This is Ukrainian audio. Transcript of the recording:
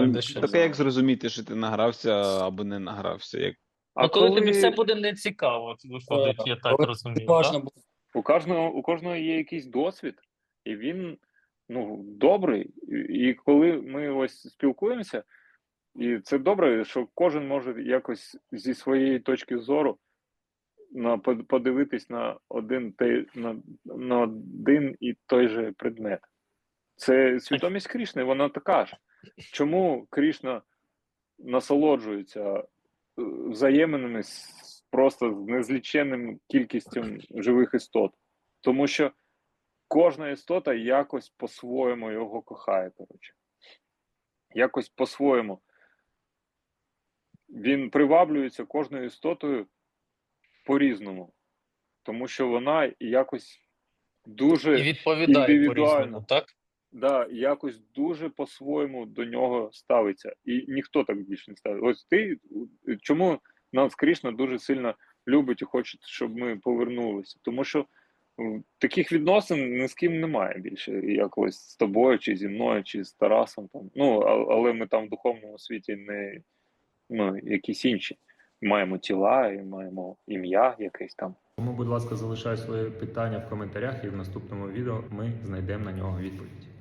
Ну, Таке як зрозуміти, що ти награвся або не награвся. Як... А Ну, коли тобі все буде не цікаво, виходить, я так коли розумію. Важно так? буде. у кожного у кожного є якийсь досвід, і він ну добрий. І, і коли ми ось спілкуємося, і це добре, що кожен може якось зі своєї точки зору на подивитись на один те на, на один і той же предмет. Це свідомість Крішни, вона така ж. Чому Крішна насолоджується е, взаєминами з просто з незліченним кількістю живих істот? Тому що кожна істота якось по-своєму його кохає, коротше. Якось по-своєму. Він приваблюється кожною істотою по-різному. Тому що вона якось дуже І відповідає індивідуально. по-різному, так? Да, якось дуже по-своєму до нього ставиться. І ніхто так більше не ставить. Ось ти чому нас Кришна дуже сильно любить і хоче, щоб ми повернулися? Тому що таких відносин ні з ким немає більше, як ось з тобою, чи зі мною, чи з Тарасом. Там. Ну, але ми там в духовному світі не ну, якісь інші. Маємо тіла і маємо ім'я якесь там. Тому, будь ласка, залишай своє питання в коментарях, і в наступному відео ми знайдемо на нього відповідь.